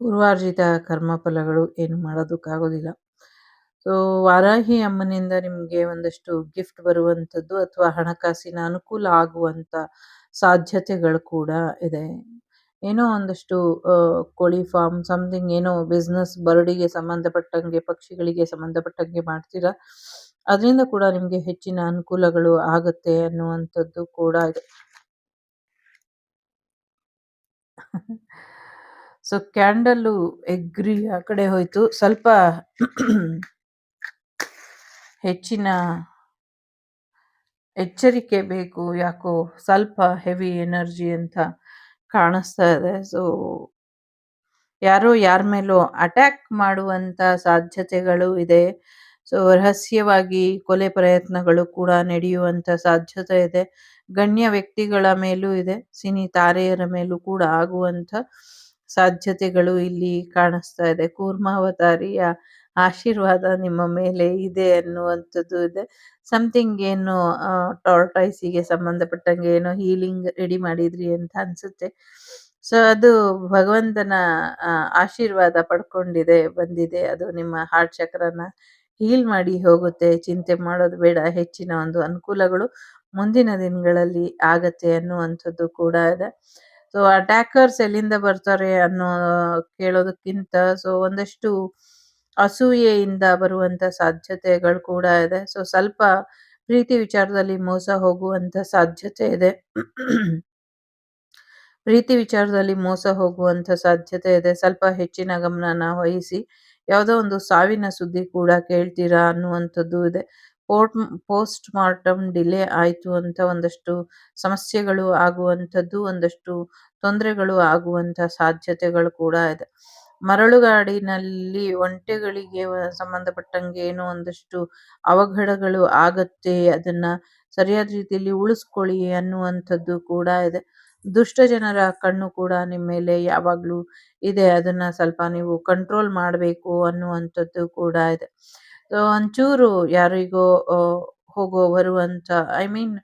ಪೂರ್ವಾರ್ಜಿತ ಕರ್ಮಫಲಗಳು ಏನು ಮಾಡೋದಕ್ಕಾಗೋದಿಲ್ಲ. ಸೊ ವಾರಾಹಿ ಅಮ್ಮನಿಂದ ನಿಮಗೆ ಒಂದಷ್ಟು ಗಿಫ್ಟ್ ಬರುವಂಥದ್ದು ಅಥವಾ ಹಣಕಾಸಿನ ಅನುಕೂಲ ಆಗುವಂಥ ಸಾಧ್ಯತೆಗಳು ಕೂಡ ಇದೆ. ಏನೋ ಒಂದಷ್ಟು ಕೋಳಿ ಫಾರ್ಮ್ ಸಮಥಿಂಗ್ ಏನೋ ಬಿಸ್ನೆಸ್ ಬರ್ಡಿಗೆ ಸಂಬಂಧಪಟ್ಟಂಗೆ, ಪಕ್ಷಿಗಳಿಗೆ ಸಂಬಂಧಪಟ್ಟಂಗೆ ಮಾಡ್ತೀರಾ? ಅದರಿಂದ ಕೂಡ ನಿಮಗೆ ಹೆಚ್ಚಿನ ಅನುಕೂಲಗಳು ಆಗುತ್ತೆ ಅನ್ನುವಂಥದ್ದು ಕೂಡ ಇದೆ. ಸೊ ಕ್ಯಾಂಡಲ್ಲು ಎಗ್ರಿ ಆ ಕಡೆ ಹೋಯ್ತು. ಸ್ವಲ್ಪ ಹೆಚ್ಚಿನ ಎಚ್ಚರಿಕೆ ಬೇಕು, ಯಾಕೋ ಸ್ವಲ್ಪ ಹೆವಿ ಎನರ್ಜಿ ಅಂತ. ಕಾಣಿಸ್ತಾ ಇದೆ. ಸೊ ಯಾರೋ ಯಾರ ಮೇಲೋ ಅಟ್ಯಾಕ್ ಮಾಡುವಂತ ಸಾಧ್ಯತೆಗಳು ಇದೆ. ಸೊ ರಹಸ್ಯವಾಗಿ ಕೊಲೆ ಪ್ರಯತ್ನಗಳು ಕೂಡ ನಡೆಯುವಂತ ಸಾಧ್ಯತೆ ಇದೆ. ಗಣ್ಯ ವ್ಯಕ್ತಿಗಳ ಮೇಲೂ ಇದೆ. ಸಿನಿ ತಾರೆಯರ ಮೇಲೂ ಕೂಡ ಆಗುವಂತ ಸಾಧ್ಯತೆಗಳು ಇಲ್ಲಿ ಕಾಣಿಸ್ತಾ ಇದೆ. ಕೂರ್ಮಾವತಾರಿಯ ಆಶೀರ್ವಾದ ನಿಮ್ಮ ಮೇಲೆ ಇದೆ ಅನ್ನುವಂಥದ್ದು ಇದೆ. ಸಮಥಿಂಗ್ ಏನು ಟಾರ್ಟೈಸಿಗೆ ಸಂಬಂಧಪಟ್ಟಂಗೆ ಏನೋ ಹೀಲಿಂಗ್ ರೆಡಿ ಮಾಡಿದ್ರಿ ಅಂತ ಅನ್ಸುತ್ತೆ. ಸೊ ಅದು ಭಗವಂತನ ಆಶೀರ್ವಾದ ಪಡ್ಕೊಂಡಿದೆ, ಬಂದಿದೆ. ಅದು ನಿಮ್ಮ ಹಾರ್ಟ್ ಚಕ್ರನ ಹೀಲ್ ಮಾಡಿ ಹೋಗುತ್ತೆ. ಚಿಂತೆ ಮಾಡೋದು ಬೇಡ. ಹೆಚ್ಚಿನ ಒಂದು ಅನುಕೂಲಗಳು ಮುಂದಿನ ದಿನಗಳಲ್ಲಿ ಆಗತ್ತೆ ಅನ್ನುವಂಥದ್ದು ಕೂಡ ಇದೆ. ಸೊ ಅಟ್ಯಾಕರ್ಸ್ ಎಲ್ಲಿಂದ ಬರ್ತಾರೆ ಅನ್ನೋ ಕೇಳೋದಕ್ಕಿಂತ ಸೊ ಒಂದಷ್ಟು ಅಸೂಯೆಯಿಂದ ಬರುವಂತ ಸಾಧ್ಯತೆಗಳು ಕೂಡ ಇದೆ. ಸೊ ಸ್ವಲ್ಪ ಪ್ರೀತಿ ವಿಚಾರದಲ್ಲಿ ಮೋಸ ಹೋಗುವಂತ ಸಾಧ್ಯತೆ ಇದೆ. ಪ್ರೀತಿ ವಿಚಾರದಲ್ಲಿ ಮೋಸ ಹೋಗುವಂತ ಸಾಧ್ಯತೆ ಇದೆ. ಸ್ವಲ್ಪ ಹೆಚ್ಚಿನ ಗಮನನ ವಹಿಸಿ, ಯಾವುದೋ ಒಂದು ಸಾವಿನ ಸುದ್ದಿ ಕೂಡ ಕೇಳ್ತೀರಾ ಅನ್ನುವಂಥದ್ದು ಇದೆ. ಪೋರ್ಟ್ ಪೋಸ್ಟ್ ಮಾರ್ಟಮ್ ಡಿಲೇ ಆಯಿತು ಅಂತ ಒಂದಷ್ಟು ಸಮಸ್ಯೆಗಳು ಆಗುವಂಥದ್ದು, ಒಂದಷ್ಟು ತೊಂದರೆಗಳು ಆಗುವಂಥ ಸಾಧ್ಯತೆಗಳು ಕೂಡ ಇದೆ. ಮರಳುಗಾಡಿನಲ್ಲಿ ಒಂಟೆಗಳಿಗೆ ವ- ಸಂಬಂಧಪಟ್ಟಂಗೆ ಏನೋ ಒಂದಷ್ಟು ಅವಘಡಗಳು ಆಗತ್ತೆ, ಅದನ್ನ ಸರಿಯಾದ ರೀತಿಯಲ್ಲಿ ಉಳಿಸ್ಕೊಳ್ಳಿ ಅನ್ನುವಂಥದ್ದು ಕೂಡ ಇದೆ. ದುಷ್ಟ ಜನರ ಕಣ್ಣು ಕೂಡ ನಿಮ್ಮ ಮೇಲೆ ಯಾವಾಗಲೂ ಇದೆ, ಅದನ್ನ ಸ್ವಲ್ಪ ನೀವು ಕಂಟ್ರೋಲ್ ಮಾಡಬೇಕು ಅನ್ನುವಂಥದ್ದು ಕೂಡ ಇದೆ. ಸೊ ಒಂಚೂರು ಯಾರಿಗೋ ಹೋಗೋ ಬರುವಂತ ಐ ಮೀನ್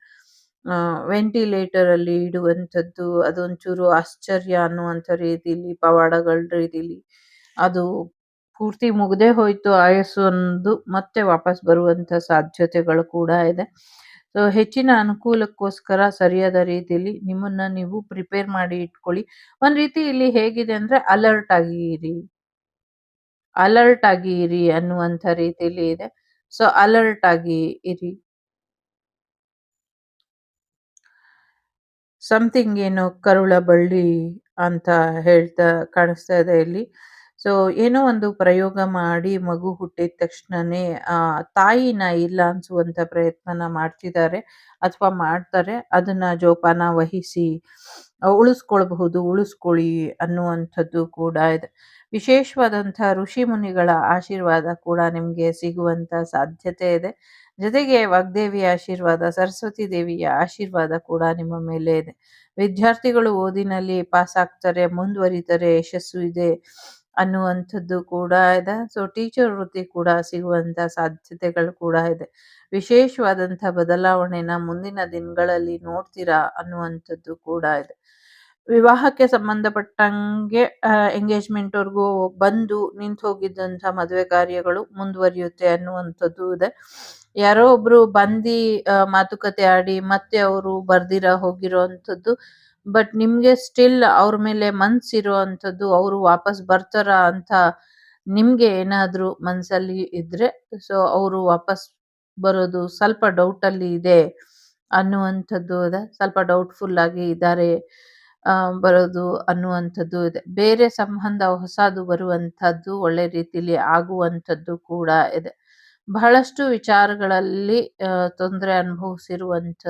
ವೆಂಟಿಲೇಟರ್ ಅಲ್ಲಿ ಇಡುವಂಥದ್ದು ಅದೊಂಚೂರು ಆಶ್ಚರ್ಯ ಅನ್ನುವಂಥ ರೀತಿಯಲ್ಲಿ ಪವಾಡಗಳ ರೀತಿಯಲ್ಲಿ ಅದು ಪೂರ್ತಿ ಮುಗ್ದೇ ಹೋಯಿತು ಆಯಸ್ಸು ಅನ್ನೋದು ಮತ್ತೆ ವಾಪಸ್ ಬರುವಂತ ಸಾಧ್ಯತೆಗಳು ಕೂಡ ಇದೆ. ಸೊ ಹೆಚ್ಚಿನ ಅನುಕೂಲಕ್ಕೋಸ್ಕರ ಸರಿಯಾದ ರೀತಿಯಲ್ಲಿ ನಿಮ್ಮನ್ನ ನೀವು ಪ್ರಿಪೇರ್ ಮಾಡಿ ಇಟ್ಕೊಳ್ಳಿ. ಒಂದ್ ರೀತಿ ಇಲ್ಲಿ ಹೇಗಿದೆ ಅಂದ್ರೆ ಅಲರ್ಟ್ ಆಗಿ ಇರಿ ಅಲರ್ಟ್ ಆಗಿ ಇರಿ ಅನ್ನುವಂಥ ರೀತಿಯಲ್ಲಿ ಇದೆ. ಸೊ ಅಲರ್ಟ್ ಆಗಿ ಇರಿ ಸಮಥಿಂಗ್ ಏನೋ ಕರುಳ ಬಳ್ಳಿ ಅಂತ ಹೇಳ್ತಾ ಕಾಣಿಸ್ತಾ ಇದೆ ಇಲ್ಲಿ. ಸೊ ಏನೋ ಒಂದು ಪ್ರಯೋಗ ಮಾಡಿ ಮಗು ಹುಟ್ಟಿದ ತಕ್ಷಣನೇ, ಆ, ತಾಯಿನ ಇಲ್ಲ ಅನ್ಸುವಂತ ಪ್ರಯತ್ನನ ಮಾಡ್ತಿದ್ದಾರೆ ಅಥವಾ ಮಾಡ್ತಾರೆ. ಅದನ್ನ ಜೋಪಾನ ವಹಿಸಿ ಉಳಿಸ್ಕೊಳ್ಬಹುದು, ಉಳಿಸ್ಕೊಳ್ಳಿ ಅನ್ನುವಂಥದ್ದು ಕೂಡ ಇದೆ. ವಿಶೇಷವಾದಂಥ ಋಷಿ ಮುನಿಗಳ ಆಶೀರ್ವಾದ ಕೂಡ ನಿಮಗೆ ಸಿಗುವಂತ ಸಾಧ್ಯತೆ ಇದೆ. ಜೊತೆಗೆ ವಾಗ್ದೇವಿಯ ಆಶೀರ್ವಾದ, ಸರಸ್ವತಿ ದೇವಿಯ ಆಶೀರ್ವಾದ ಕೂಡ ನಿಮ್ಮ ಮೇಲೆ ಇದೆ. ವಿದ್ಯಾರ್ಥಿಗಳು ಓದಿನಲ್ಲಿ ಪಾಸ್ ಆಗ್ತಾರೆ ಮುಂದುವರಿತಾರೆ ಯಶಸ್ಸು ಇದೆ ಅನ್ನುವಂಥದ್ದು ಕೂಡ ಇದೆ. ಸೊ ಟೀಚರ್ ವೃತ್ತಿ ಕೂಡ ಸಿಗುವಂತ ಸಾಧ್ಯತೆಗಳು ಕೂಡ ಇದೆ. ವಿಶೇಷವಾದಂಥ ಬದಲಾವಣೆನ ಮುಂದಿನ ದಿನಗಳಲ್ಲಿ ನೋಡ್ತೀರಾ ಅನ್ನುವಂಥದ್ದು ಕೂಡ ಇದೆ. ವಿವಾಹಕ್ಕೆ ಸಂಬಂಧಪಟ್ಟಂಗೆ ಎಂಗೇಜ್ಮೆಂಟ್ವರೆಗೂ ಬಂದು ನಿಂತು ಹೋಗಿದ್ದಂಥ ಮದುವೆ ಕಾರ್ಯಗಳು ಮುಂದುವರಿಯುತ್ತೆ ಅನ್ನುವಂಥದ್ದು ಇದೆ. ಯಾರೋ ಒಬ್ರು ಬಂದಿ ಮಾತುಕತೆ ಆಡಿ ಮತ್ತೆ ಅವರು ಬರ್ದಿರ ಹೋಗಿರೋ ಅಂಥದ್ದು. ಬಟ್ ನಿಮ್ಗೆ ಸ್ಟಿಲ್ ಅವ್ರ ಮೇಲೆ ಮನ್ಸಿರೋ ಅಂಥದ್ದು, ಅವರು ವಾಪಸ್ ಬರ್ತಾರ ಅಂತ ನಿಮ್ಗೆ ಏನಾದರೂ ಮನಸ್ಸಲ್ಲಿ ಇದ್ರೆ ಸೊ ಅವರು ವಾಪಸ್ ಬರೋದು ಸ್ವಲ್ಪ ಡೌಟ್ ಅಲ್ಲಿ ಇದೆ ಅನ್ನುವಂಥದ್ದು ಇದೆ. ಸ್ವಲ್ಪ ಡೌಟ್ಫುಲ್ ಆಗಿ ಇದ್ದಾರೆ ಬರೋದು ಅನ್ನುವಂಥದ್ದು ಇದೆ. ಬೇರೆ ಸಂಬಂಧ ಹೊಸದು ಬರುವಂಥದ್ದು ಒಳ್ಳೆ ರೀತಿಲಿ ಆಗುವಂಥದ್ದು ಕೂಡ ಇದೆ. ಬಹಳಷ್ಟು ವಿಚಾರಗಳಲ್ಲಿ ತೊಂದರೆ ಅನುಭವಿಸಿರುವಂಥ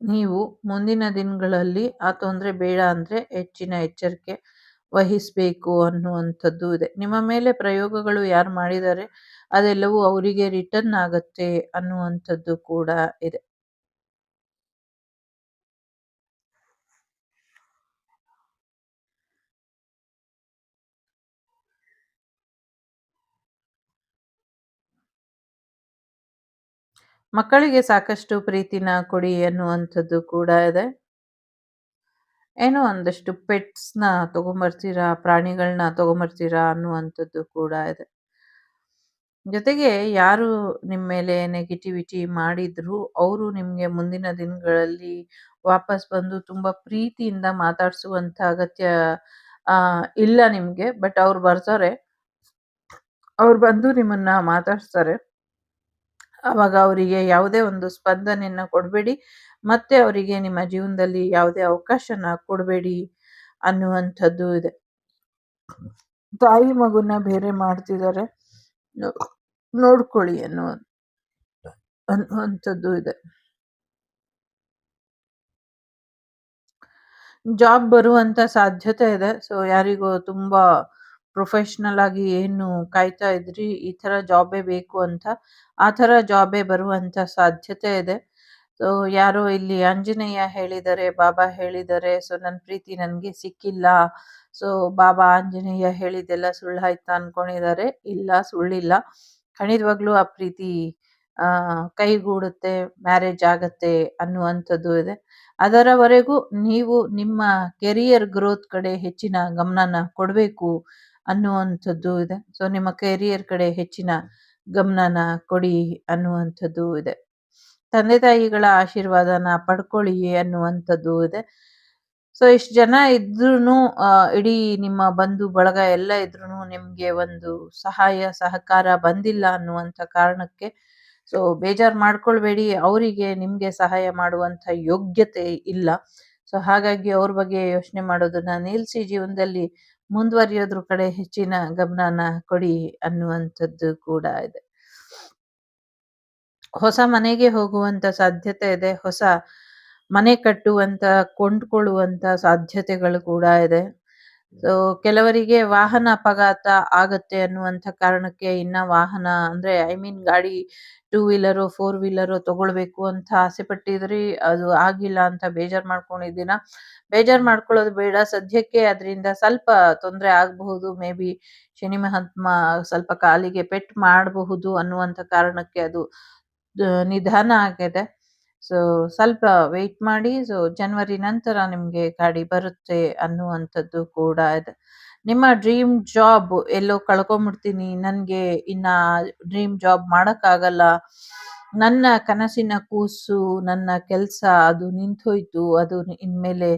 ನೀವು ಮುಂದಿನ ದಿನಗಳಲ್ಲಿ ಆ ತೊಂದರೆ ಬೇಡ ಅಂದರೆ ಹೆಚ್ಚಿನ ಎಚ್ಚರಿಕೆ ವಹಿಸಬೇಕು ಅನ್ನುವಂಥದ್ದು ಇದೆ. ನಿಮ್ಮ ಮೇಲೆ ಪ್ರಯೋಗಗಳು ಯಾರು ಮಾಡಿದ್ದಾರೆ ಅದೆಲ್ಲವೂ ಅವರಿಗೆ ರಿಟರ್ನ್ ಆಗತ್ತೆ ಅನ್ನುವಂಥದ್ದು ಕೂಡ ಇದೆ. ಮಕ್ಕಳಿಗೆ ಸಾಕಷ್ಟು ಪ್ರೀತಿನ ಕೊಡಿ ಅನ್ನುವಂಥದ್ದು ಕೂಡ ಇದೆ. ಏನೋ ಒಂದಷ್ಟು ಪೆಟ್ಸ್ನ ತೊಗೊಂಬರ್ತೀರಾ ಪ್ರಾಣಿಗಳನ್ನ ತೊಗೊಂಬರ್ತೀರಾ ಅನ್ನುವಂಥದ್ದು ಕೂಡ ಇದೆ. ಜೊತೆಗೆ ಯಾರು ನಿಮ್ಮ ಮೇಲೆ ನೆಗೆಟಿವಿಟಿ ಮಾಡಿದ್ರು, ಅವರು ನಿಮಗೆ ಮುಂದಿನ ದಿನಗಳಲ್ಲಿ ವಾಪಸ್ ಬಂದು ತುಂಬ ಪ್ರೀತಿಯಿಂದ ಮಾತಾಡಿಸುವಂಥ ಅಗತ್ಯ ಇಲ್ಲ ನಿಮಗೆ ಬಟ್ ಅವ್ರು ಬರ್ತಾರೆ. ಅವ್ರು ಬಂದು ನಿಮ್ಮನ್ನ ಮಾತಾಡಿಸ್ತಾರೆ. ಆವಾಗ ಅವರಿಗೆ ಯಾವುದೇ ಒಂದು ಸ್ಪಂದನೆಯನ್ನು ಕೊಡಬೇಡಿ. ಮತ್ತೆ ಅವರಿಗೆ ನಿಮ್ಮ ಜೀವನದಲ್ಲಿ ಯಾವುದೇ ಅವಕಾಶನ ಕೊಡಬೇಡಿ ಅನ್ನುವಂಥದ್ದು ಇದೆ. ತಾಯಿ ಮಗುನ ಬೇರೆ ಮಾಡ್ತಿದ್ದಾರೆ ನೋಡ್ಕೊಳ್ಳಿ ಅನ್ನುವ ಅನ್ನುವಂಥದ್ದು ಇದೆ. ಜಾಬ್ ಬರುವಂತ ಸಾಧ್ಯತೆ ಇದೆ. ಸೊ ಯಾರಿಗೂ ತುಂಬಾ ಪ್ರೊಫೆಷ್ನಲ್ ಆಗಿ ಏನು ಕಾಯ್ತಾ ಇದ್ರಿ? ಈ ತರ ಜಾಬೇ ಬೇಕು ಅಂತ. ಆ ತರ ಜಾಬೇ ಬರುವಂತ ಸಾಧ್ಯತೆ ಇದೆ. ಸೊ ಯಾರೋ ಇಲ್ಲಿ ಆಂಜನೇಯ ಹೇಳಿದರೆ, ಬಾಬಾ ಹೇಳಿದ್ದಾರೆ ಸೊ ನನ್ನ ಪ್ರೀತಿ ನನಗೆ ಸಿಕ್ಕಿಲ್ಲ. ಸೊ ಬಾಬಾ ಆಂಜನೇಯ ಹೇಳಿದ್ದೆಲ್ಲ ಸುಳ್ಳಾಯ್ತಾ ಅನ್ಕೊಂಡಿದ್ದಾರೆ. ಇಲ್ಲ, ಸುಳ್ಳಿಲ್ಲ. ಖಂಡಿತವಾಗ್ಲೂ ಆ ಪ್ರೀತಿ ಕೈಗೂಡುತ್ತೆ ಮ್ಯಾರೇಜ್ ಆಗತ್ತೆ ಅನ್ನುವಂಥದ್ದು ಇದೆ. ಅದರವರೆಗೂ ನೀವು ನಿಮ್ಮ ಕೆರಿಯರ್ ಗ್ರೋತ್ ಕಡೆ ಹೆಚ್ಚಿನ ಗಮನನ ಕೊಡಬೇಕು. ಅನ್ನುವಂಥದ್ದು ಇದೆ. ಸೊ ನಿಮ್ಮ ಕೆರಿಯರ್ ಕಡೆ ಹೆಚ್ಚಿನ ಗಮನನ ಕೊಡಿ ಅನ್ನುವಂಥದ್ದು ಇದೆ. ತಂದೆ ತಾಯಿಗಳ ಆಶೀರ್ವಾದನ ಪಡ್ಕೊಳ್ಳಿ ಅನ್ನುವಂಥದ್ದು ಇದೆ. ಸೊ ಇಷ್ಟು ಜನ ಇದ್ರೂ ಇಡೀ ನಿಮ್ಮ ಬಂಧು ಬಳಗ ಎಲ್ಲ ಇದ್ರೂ ನಿಮಗೆ ಒಂದು ಸಹಾಯ, ಸಹಕಾರ ಬಂದಿಲ್ಲ ಅನ್ನುವಂಥ ಕಾರಣಕ್ಕೆ ಸೊ ಬೇಜಾರು ಮಾಡ್ಕೊಳ್ಬೇಡಿ. ಅವರಿಗೆ ನಿಮಗೆ ಸಹಾಯ ಮಾಡುವಂಥ ಯೋಗ್ಯತೆ ಇಲ್ಲ. ಸೊ ಹಾಗಾಗಿ ಅವ್ರ ಬಗ್ಗೆ ಯೋಚನೆ ಮಾಡೋದನ್ನ ನಿಲ್ಲಿಸಿ ಜೀವನದಲ್ಲಿ ಮುಂದುವರಿಯೋದ್ರ ಕಡೆ ಹೆಚ್ಚಿನ ಗಮನನ ಕೊಡಿ ಅನ್ನುವಂಥದ್ದು ಕೂಡ ಇದೆ. ಹೊಸ ಮನೆಗೆ ಹೋಗುವಂತ ಸಾಧ್ಯತೆ ಇದೆ. ಹೊಸ ಮನೆ ಕಟ್ಟುವಂತ ಕೊಂಡ್ಕೊಳ್ಳುವಂತ ಸಾಧ್ಯತೆಗಳು ಕೂಡ ಇದೆ. ಸೊ ಕೆಲವರಿಗೆ ವಾಹನ ಅಪಘಾತ ಆಗತ್ತೆ ಅನ್ನುವಂಥ ಕಾರಣಕ್ಕೆ ಇನ್ನ ವಾಹನ ಅಂದ್ರೆ ಐ ಮೀನ್ ಗಾಡಿ ಟೂ ವೀಲರ್ ಫೋರ್ ವೀಲರ್ ತಗೊಳ್ಬೇಕು ಅಂತ ಆಸೆ ಪಟ್ಟಿದ್ರಿ. ಅದು ಆಗಿಲ್ಲ ಅಂತ ಬೇಜಾರ್ ಮಾಡ್ಕೊಂಡಿದ್ದೀನ. ಬೇಜಾರ್ ಮಾಡ್ಕೊಳ್ಳೋದು ಬೇಡ. ಸದ್ಯಕ್ಕೆ ಅದರಿಂದ ಸ್ವಲ್ಪ ತೊಂದರೆ ಆಗಬಹುದು. ಮೇ ಬಿ ಶನಿ ಮಹಾತ್ಮ ಸ್ವಲ್ಪ ಕಾಲಿಗೆ ಪೆಟ್ ಮಾಡಬಹುದು ಅನ್ನುವಂಥ ಕಾರಣಕ್ಕೆ ಅದು ನಿಧಾನ ಆಗಿದೆ. ಸೊ ಸ್ವಲ್ಪ ವೆಯ್ಟ್ ಮಾಡಿ. ಸೊ ಜನವರಿ ನಂತರ ನಿಮಗೆ ಗಾಡಿ ಬರುತ್ತೆ ಅನ್ನುವಂಥದ್ದು ಕೂಡ ಇದೆ ನಿಮ್ಮ ಡ್ರೀಮ್ ಜಾಬ್ ಎಲ್ಲೋ ಕಳ್ಕೊಂಬಿಡ್ತೀನಿ. ನನಗೆ ಇನ್ನ ಡ್ರೀಮ್ ಜಾಬ್ ಮಾಡೋಕ್ಕಾಗಲ್ಲ. ನನ್ನ ಕನಸಿನ ಕೂಸು, ನನ್ನ ಕೆಲಸ ಅದು ನಿಂತೋಯ್ತು ಅದು ಇನ್ಮೇಲೆ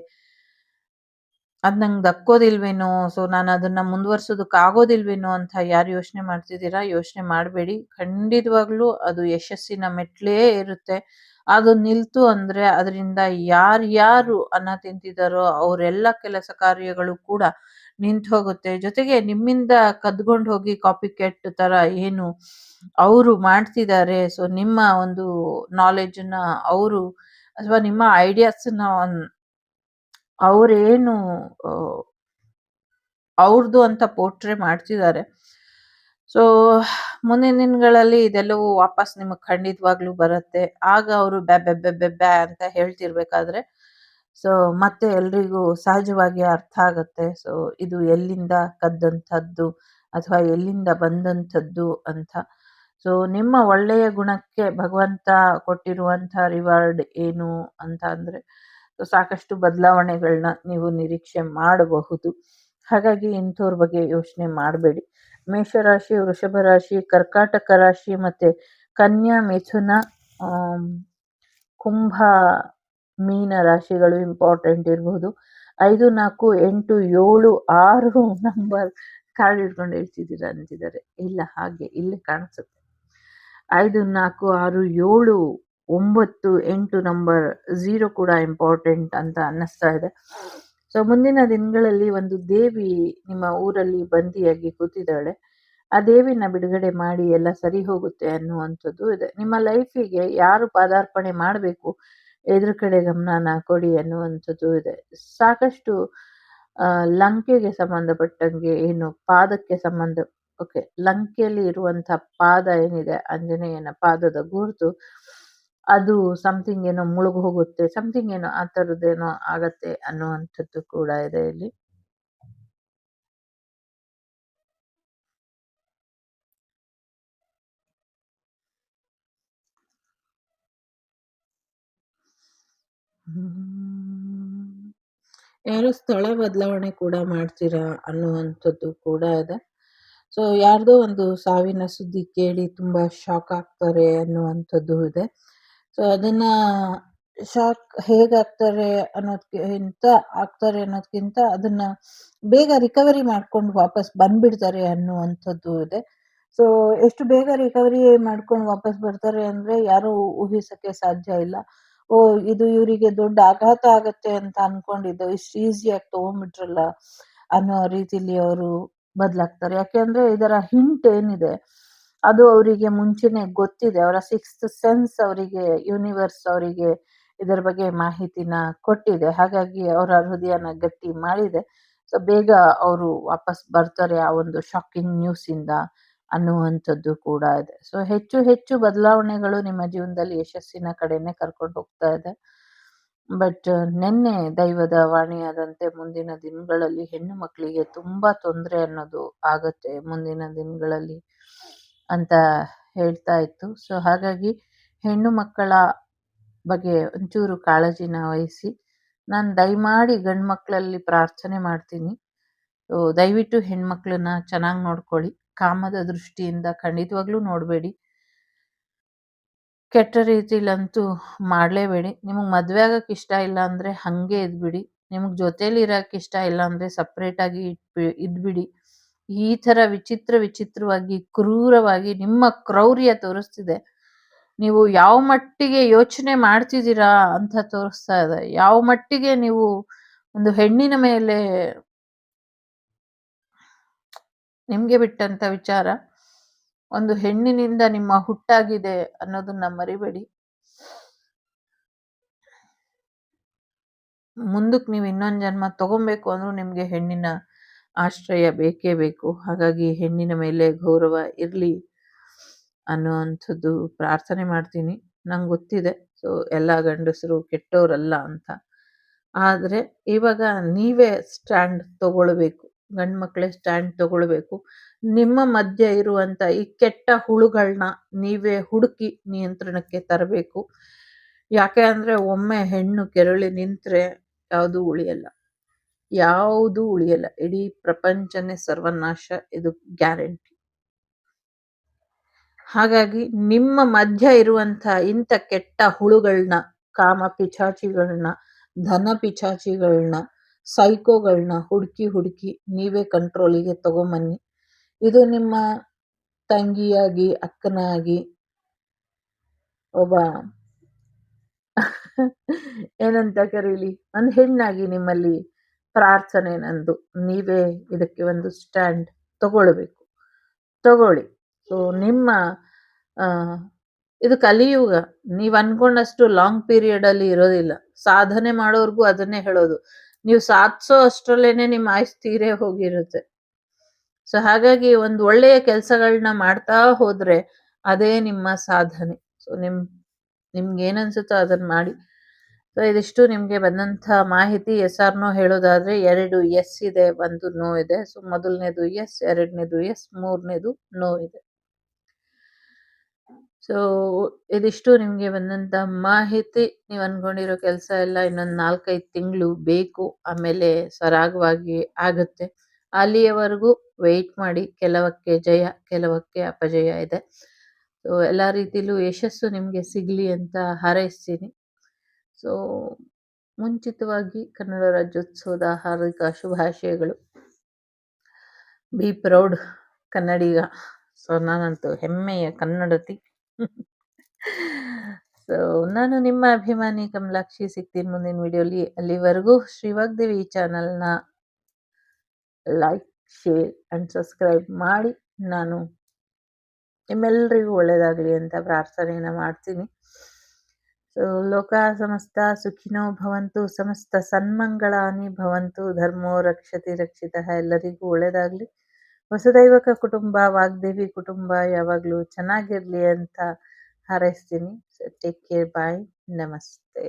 ಅದು ನಂಗೆ ದಕ್ಕೋದಿಲ್ವೇನೋ? ಸೊ ನಾನು ಅದನ್ನ ಮುಂದುವರ್ಸೋದಕ್ಕೆ ಆಗೋದಿಲ್ವೇನೋ ಅಂತ ಯಾರು ಯೋಚನೆ ಮಾಡ್ತಿದ್ದೀರಾ ಯೋಚನೆ ಮಾಡಬೇಡಿ. ಖಂಡಿತವಾಗ್ಲೂ ಅದು ಯಶಸ್ಸಿನ ಮೆಟ್ಲೇ ಇರುತ್ತೆ. ಅದು ನಿಲ್ತು ಅಂದ್ರೆ ಅದರಿಂದ ಯಾರ್ಯಾರು ಅನ್ನ ತಿಂತಿದಾರೋ ಅವರೆಲ್ಲ ಕೆಲಸ ಕಾರ್ಯಗಳು ಕೂಡ ನಿಂತು ಹೋಗುತ್ತೆ. ಜೊತೆಗೆ ನಿಮ್ಮಿಂದ ಕದ್ಕೊಂಡು ಹೋಗಿ ಕಾಪಿ ಕೆಟ್ ತರ ಏನು ಅವರು ಮಾಡ್ತಿದ್ದಾರೆ ಸೊ ನಿಮ್ಮ ಒಂದು ನಾಲೆಡ್ಜನ್ನ ಅವರು ಅಥವಾ ನಿಮ್ಮ ಐಡಿಯಾಸ್ನ ಅವರೇನು ಅವ್ರದ್ದು ಅಂತ ಪೋರ್ಟ್ರೇ ಮಾಡ್ತಿದ್ದಾರೆ ಸೊ ಮುಂದಿನ ದಿನಗಳಲ್ಲಿ ಇದೆಲ್ಲವೂ ವಾಪಸ್ ನಿಮಗೆ ಖಂಡಿತವಾಗ್ಲೂ ಬರುತ್ತೆ. ಆಗ ಅವರು ಬ್ಯಾ ಬ್ಯಾ ಬ್ಯಾ ಬ್ಯಾ ಅಂತ ಹೇಳ್ತಿರ್ಬೇಕಾದ್ರೆ ಸೊ ಮತ್ತೆ ಎಲ್ರಿಗೂ ಸಹಜವಾಗಿ ಅರ್ಥ ಆಗುತ್ತೆ. ಸೊ ಇದು ಎಲ್ಲಿಂದ ಕದ್ದಂಥದ್ದು ಅಥವಾ ಎಲ್ಲಿಂದ ಬಂದಂಥದ್ದು ಅಂತ. ಸೊ ನಿಮ್ಮ ಒಳ್ಳೆಯ ಗುಣಕ್ಕೆ ಭಗವಂತ ಕೊಟ್ಟಿರುವಂಥ ರಿವಾರ್ಡ್ ಏನು ಅಂತ ಅಂದರೆ, ಸಾಕಷ್ಟು ಬದಲಾವಣೆಗಳನ್ನ ನೀವು ನಿರೀಕ್ಷೆ ಮಾಡಬಹುದು. ಹಾಗಾಗಿ ಇಂಥವ್ರ ಬಗ್ಗೆ ಯೋಚನೆ ಮಾಡಬೇಡಿ. ಮೇಷರಾಶಿ, ವೃಷಭ ರಾಶಿ, ಕರ್ಕಾಟಕ ರಾಶಿ ಮತ್ತೆ ಕನ್ಯಾ, ಮಿಥುನ ಕುಂಭ, ಮೀನ ರಾಶಿಗಳು ಇಂಪಾರ್ಟೆಂಟ್ ಇರಬಹುದು ಐದು, ನಾಲ್ಕು, ಎಂಟು, ಏಳು, ಆರು ನಂಬರ್ ಕಾರ್ಡ್ ಇಟ್ಕೊಂಡು ಹೇಳ್ತಿದ್ದೀರಾ ಅಂತಿದ್ದಾರೆ. ಇಲ್ಲ, ಹಾಗೆ ಇಲ್ಲಿ ಕಾಣಿಸುತ್ತೆ. ಐದು, ನಾಲ್ಕು, ಆರು, ಏಳು, ಒಂಬತ್ತು, ಎಂಟು ನಂಬರ್ ಝೀರೋ ಕೂಡ ಇಂಪಾರ್ಟೆಂಟ್ ಅಂತ ಅನ್ನಿಸ್ತಾ ಇದೆ. ಸೊ ಮುಂದಿನ ದಿನಗಳಲ್ಲಿ ಒಂದು ದೇವಿ ನಿಮ್ಮ ಊರಲ್ಲಿ ಬಂದಿಯಾಗಿ ಕೂತಿದ್ದಾಳೆ. ಆ ದೇವಿನ ಬಿಡುಗಡೆ ಮಾಡಿ ಎಲ್ಲ ಸರಿ ಹೋಗುತ್ತೆ ಅನ್ನುವಂಥದ್ದು ಇದೆ. ನಿಮ್ಮ ಲೈಫಿಗೆ ಯಾರು ಪಾದಾರ್ಪಣೆ ಮಾಡಬೇಕು? ಎದುರು ಕಡೆ ಗಮನನ ಕೊಡಿ ಅನ್ನುವಂಥದ್ದು ಇದೆ. ಸಾಕಷ್ಟು ಲಂಕೆಗೆ ಸಂಬಂಧಪಟ್ಟಂಗೆ ಏನು ಪಾದಕ್ಕೆ ಸಂಬಂಧ, ಓಕೆ, ಲಂಕೆಯಲ್ಲಿ ಇರುವಂತಹ ಪಾದ ಏನಿದೆ, ಆಂಜನೇಯನ ಪಾದದ ಗುರುತು ಅದು ಸಮಥಿಂಗ್ ಏನೋ ಮುಳುಗು ಹೋಗುತ್ತೆ ಸಮಥಿಂಗ್ ಏನೋ ಆ ಥರದ್ದೇನೋ ಆಗತ್ತೆ ಅನ್ನುವಂಥದ್ದು ಕೂಡ ಇದೆ ಇಲ್ಲಿ. ಯಾರು ಸ್ಥಳ ಬದಲಾವಣೆ ಕೂಡ ಮಾಡ್ತೀರಾ ಅನ್ನುವಂಥದ್ದು ಕೂಡ ಇದೆ. ಸೊ ಯಾರ್ದೋ ಒಂದು ಸಾವಿನ ಸುದ್ದಿ ಕೇಳಿ ತುಂಬಾ ಶಾಕ್ ಆಗ್ತಾರೆ ಅನ್ನುವಂಥದ್ದು ಇದೆ. ಸೊ ಅದನ್ನ ಶಾಕ್ ಹೇಗಾಗ್ತಾರೆ ಅನ್ನೋದಕ್ಕಿಂತ ಆಗ್ತಾರೆ ಅನ್ನೋದಕ್ಕಿಂತ ಅದನ್ನ ಬೇಗ ರಿಕವರಿ ಮಾಡ್ಕೊಂಡು ವಾಪಸ್ ಬಂದ್ಬಿಡ್ತಾರೆ ಅನ್ನುವಂಥದ್ದು ಇದೆ. ಸೊ ಎಷ್ಟು ಬೇಗ ರಿಕವರಿ ಮಾಡ್ಕೊಂಡು ವಾಪಸ್ ಬರ್ತಾರೆ ಅಂದ್ರೆ ಯಾರು ಊಹಿಸಕ್ಕೆ ಸಾಧ್ಯ ಇಲ್ಲ. ಓ, ಇದು ಇವರಿಗೆ ದೊಡ್ಡ ಆಘಾತ ಆಗತ್ತೆ ಅಂತ ಅನ್ಕೊಂಡಿದ್ದು. ಇಷ್ಟು ಈಸಿಯಾಗಿ ತಗೊಂಡ್ಬಿಟ್ರಲ್ಲ ಅನ್ನೋ ರೀತಿಲಿ ಅವರು ಬದಲಾಗ್ತಾರೆ. ಯಾಕೆಂದ್ರೆ ಇದರ ಹಿಂಟ್ ಏನಿದೆ? ಅದು ಅವರಿಗೆ ಮುಂಚೆನೆ ಗೊತ್ತಿದೆ. ಅವರ ಸಿಕ್ಸ್ತ್ ಸೆನ್ಸ್ ಅವರಿಗೆ ಯೂನಿವರ್ಸ್ ಅವರಿಗೆ ಇದರ ಬಗ್ಗೆ ಮಾಹಿತಿನ ಕೊಟ್ಟಿದೆ. ಹಾಗಾಗಿ ಅವರ ಹೃದಯನ ಗಟ್ಟಿ ಮಾಡಿದೆ. ಸೊ ಬೇಗ ಅವರು ವಾಪಸ್ ಬರ್ತಾರೆ ಆ ಒಂದು ಶಾಕಿಂಗ್ ನ್ಯೂಸ್ ಇಂದ ಅನ್ನುವಂಥದ್ದು ಕೂಡ ಇದೆ. ಸೊ ಹೆಚ್ಚು ಹೆಚ್ಚು ಬದಲಾವಣೆಗಳು ನಿಮ್ಮ ಜೀವನದಲ್ಲಿ ಯಶಸ್ಸಿನ ಕಡೆನೆ ಕರ್ಕೊಂಡು ಹೋಗ್ತಾ ಇದೆ. ಬಟ್ ನಿನ್ನೆ ದೈವದ ವಾಣಿಯಾದಂತೆ ಮುಂದಿನ ದಿನಗಳಲ್ಲಿ ಹೆಣ್ಣು ಮಕ್ಕಳಿಗೆ ತುಂಬಾ ತೊಂದರೆ ಅನ್ನೋದು ಆಗತ್ತೆ. ಮುಂದಿನ ದಿನಗಳಲ್ಲಿ ಅಂತ ಹೇಳ್ತಾ ಇತ್ತು. ಸೊ ಹಾಗಾಗಿ ಹೆಣ್ಣು ಮಕ್ಕಳ ಬಗ್ಗೆ ಒಂಚೂರು ಕಾಳಜಿನ ವಹಿಸಿ ನಾನು ದಯಮಾಡಿ ಗಂಡು ಮಕ್ಕಳಲ್ಲಿ ಪ್ರಾರ್ಥನೆ ಮಾಡ್ತೀನಿ. ದಯವಿಟ್ಟು ಹೆಣ್ಮಕ್ಳನ್ನ ಚೆನ್ನಾಗಿ ನೋಡ್ಕೊಳ್ಳಿ. ಕಾಮದ ದೃಷ್ಟಿಯಿಂದ ಖಂಡಿತವಾಗ್ಲೂ ನೋಡಬೇಡಿ. ಕೆಟ್ಟ ರೀತಿಲಂತೂ ಮಾಡಲೇಬೇಡಿ. ನಿಮಗೆ ಮದುವೆ ಆಗಕ್ಕೆ ಇಷ್ಟ ಇಲ್ಲ ಅಂದರೆ ಹಾಗೆ ಇದ್ಬಿಡಿ. ನಿಮಗೆ ಜೊತೇಲಿ ಇರೋಕ್ಕೆ ಇಷ್ಟ ಇಲ್ಲ ಅಂದರೆ ಸಪ್ರೇಟಾಗಿ ಇಟ್ಬಿ, ಇದ್ಬಿಡಿ. ಈ ಥರ ವಿಚಿತ್ರ ವಿಚಿತ್ರವಾಗಿ, ಕ್ರೂರವಾಗಿ ನಿಮ್ಮ ಕ್ರೌರ್ಯ ತೋರಿಸ್ತಿದೆ. ನೀವು ಯಾವ ಮಟ್ಟಿಗೆ ಯೋಚನೆ ಮಾಡ್ತಿದ್ದೀರಾ ಅಂತ ತೋರಿಸ್ತಾ ಇದೆ. ಯಾವ ಮಟ್ಟಿಗೆ ನೀವು ಒಂದು ಹೆಣ್ಣಿನ ಮೇಲೆ ನಿಮ್ಗೆ ಬಿಟ್ಟಂತ ವಿಚಾರ. ಒಂದು ಹೆಣ್ಣಿನಿಂದ ನಿಮ್ಮ ಹುಟ್ಟಾಗಿದೆ ಅನ್ನೋದನ್ನ ಮರಿಬೇಡಿ. ಮುಂದಕ್ಕೆ ನೀವು ಇನ್ನೊಂದು ಜನ್ಮ ತಗೊಬೇಕು ಅಂದ್ರೂ ನಿಮ್ಗೆ ಹೆಣ್ಣಿನ ಆಶ್ರಯ ಬೇಕೇ ಬೇಕು. ಹಾಗಾಗಿ ಹೆಣ್ಣಿನ ಮೇಲೆ ಗೌರವ ಇರಲಿ ಅನ್ನುವಂಥದ್ದು ಪ್ರಾರ್ಥನೆ ಮಾಡ್ತೀನಿ. ನಂಗೆ ಗೊತ್ತಿದೆ. ಸೊ ಎಲ್ಲ ಗಂಡಸರು ಕೆಟ್ಟವರಲ್ಲ ಅಂತ. ಆದರೆ, ಇವಾಗ ನೀವೇ ಸ್ಟ್ಯಾಂಡ್ ತಗೊಳ್ಬೇಕು. ಗಂಡು ಮಕ್ಕಳೇ ಸ್ಟ್ಯಾಂಡ್ ತಗೊಳ್ಬೇಕು. ನಿಮ್ಮ ಮಧ್ಯೆ ಇರುವಂಥ ಈ ಕೆಟ್ಟ ಹುಳುಗಳನ್ನ ನೀವೇ ಹುಡುಕಿ ನಿಯಂತ್ರಣಕ್ಕೆ ತರಬೇಕು. ಯಾಕೆ ಅಂದರೆ ಒಮ್ಮೆ ಹೆಣ್ಣು ಕೆರಳಿ ನಿಂತರೆ ಯಾವುದು ಉಳಿಯಲ್ಲ. ಯಾವುದು ಉಳಿಯಲ್ಲ. ಇಡೀ ಪ್ರಪಂಚನೇ ಸರ್ವನಾಶ, ಇದು ಗ್ಯಾರಂಟಿ. ಹಾಗಾಗಿ ನಿಮ್ಮ ಮಧ್ಯ ಇರುವಂತ ಇಂಥ ಕೆಟ್ಟ ಹುಳುಗಳನ್ನ ಕಾಮ ಪಿಚಾಚಿಗಳನ್ನ ಧನ ಪಿಚಾಚಿಗಳನ್ನ ಸೈಕೋಗಳನ್ನ ಹುಡುಕಿ ಹುಡುಕಿ ನೀವೇ ಕಂಟ್ರೋಲಿಗೆ ತಗೊಂಬನ್ನಿ. ಇದು ನಿಮ್ಮ ತಂಗಿಯಾಗಿ, ಅಕ್ಕನಾಗಿ, ಒಬ್ಬ ಏನಂತ ಕರೀಲಿ? ಒಂದು ಹೆಣ್ಣಾಗಿ ನಿಮ್ಮಲ್ಲಿ ಪ್ರಾರ್ಥನೆ ನಂದು. ನೀವೇ ಇದಕ್ಕೆ ಒಂದು ಸ್ಟ್ಯಾಂಡ್ ತಗೊಳ್ಬೇಕು. ತಗೊಳ್ಳಿ. ಸೊ ನಿಮ್ಮ ಇದು ಕಲಿಯುಗ. ನೀವು ಅನ್ಕೊಂಡಷ್ಟು ಲಾಂಗ್ ಪೀರಿಯಡ್ ಅಲ್ಲಿ ಇರೋದಿಲ್ಲ. ಸಾಧನೆ ಮಾಡೋರ್ಗು ಅದನ್ನೇ ಹೇಳೋದು. ನೀವು ಸಾಧಿಸೋ ಅಷ್ಟರಲ್ಲೇನೆ ನಿಮ್ಮ ಆಯುಸ್ ತೀರೇ ಹೋಗಿರುತ್ತೆ. ಸೊ ಹಾಗಾಗಿ ಒಂದು ಒಳ್ಳೆಯ ಕೆಲಸಗಳನ್ನ ಮಾಡ್ತಾ ಹೋದ್ರೆ ಅದೇ ನಿಮ್ಮ ಸಾಧನೆ. ಸೊ ನಿಮ್, ನಿಮ್ಗೆ ಏನ್ ಅನ್ಸುತ್ತೋ ಅದನ್ನ ಮಾಡಿ. ಸೊ ಇದಿಷ್ಟು ನಿಮಗೆ ಬಂದಂಥ ಮಾಹಿತಿ. ಎಸ್ ಆರ್ ನೋ ಹೇಳೋದಾದ್ರೆ ಎರಡು ಎಸ್ ಇದೆ, ಒಂದು ನೋ ಇದೆ. ಸೊ ಮೊದಲನೇದು ಎಸ್ ಎರಡನೇದು ಎಸ್ ಮೂರನೇದು ನೋ ಇದೆ. ಸೊ ಇದಿಷ್ಟು ನಿಮಗೆ ಬಂದಂಥ ಮಾಹಿತಿ. ನೀವು ಅಂದ್ಕೊಂಡಿರೋ ಕೆಲಸ ಎಲ್ಲ ಇನ್ನೊಂದು ನಾಲ್ಕೈದು ತಿಂಗಳು ಬೇಕು. ಆಮೇಲೆ ಸರಾಗವಾಗಿ ಆಗುತ್ತೆ. ಅಲ್ಲಿಯವರೆಗೂ ವೆಯ್ಟ್ ಮಾಡಿ. ಕೆಲವಕ್ಕೆ ಜಯ, ಕೆಲವಕ್ಕೆ ಅಪಜಯ ಇದೆ. ಸೊ ಎಲ್ಲ ರೀತಿಲೂ ಯಶಸ್ಸು ನಿಮಗೆ ಸಿಗಲಿ ಅಂತ ಹಾರೈಸ್ತೀನಿ. ಸೊ, ಮುಂಚಿತವಾಗಿ ಕನ್ನಡ ರಾಜ್ಯೋತ್ಸವದ ಹಾರ್ದಿಕ ಶುಭಾಶಯಗಳು. Be proud Kannadiga. ಸೊ, ನಾನಂತೂ ಹೆಮ್ಮೆಯ ಕನ್ನಡತಿ. ಸೊ, ನಾನು ನಿಮ್ಮ ಅಭಿಮಾನಿ ಕಮಲಾಕ್ಷಿ ಸಿಗ್ತೀನಿ ಮುಂದಿನ ವಿಡಿಯೋಲಿ. ಅಲ್ಲಿವರೆಗೂ ಶ್ರೀವಾಗ್ದೇವಿ ಚಾನಲ್ನ ಲೈಕ್, ಶೇರ್ ಆ್ಯಂಡ್ ಸಬ್ಸ್ಕ್ರೈಬ್ ಮಾಡಿ. ನಾನು ನಿಮ್ಮೆಲ್ಲರಿಗೂ ಒಳ್ಳೆಯದಾಗಲಿ ಅಂತ ಪ್ರಾರ್ಥನೆಯನ್ನು ಮಾಡ್ತೀನಿ. ಸೊ ಲೋಕ ಸಮಸ್ತ ಸುಖಿನೋ ಭವಂತು, ಸಮಸ್ತ ಸನ್ಮಂಗಳಾನಿ ಭವಂತು, ಧರ್ಮೋ ರಕ್ಷತಿ ರಕ್ಷಿತ ಎಲ್ಲರಿಗೂ ಒಳ್ಳೆಯದಾಗಲಿ ವಸುದೈವಕ ಕುಟುಂಬ, ವಾಗ್ದೇವಿ ಕುಟುಂಬ, ಯಾವಾಗಲೂ ಚೆನ್ನಾಗಿರಲಿ ಅಂತ ಹಾರೈಸ್ತೀನಿ. ಟೇಕ್ ಕೇರ್ ಬಾಯ್ ನಮಸ್ತೆ.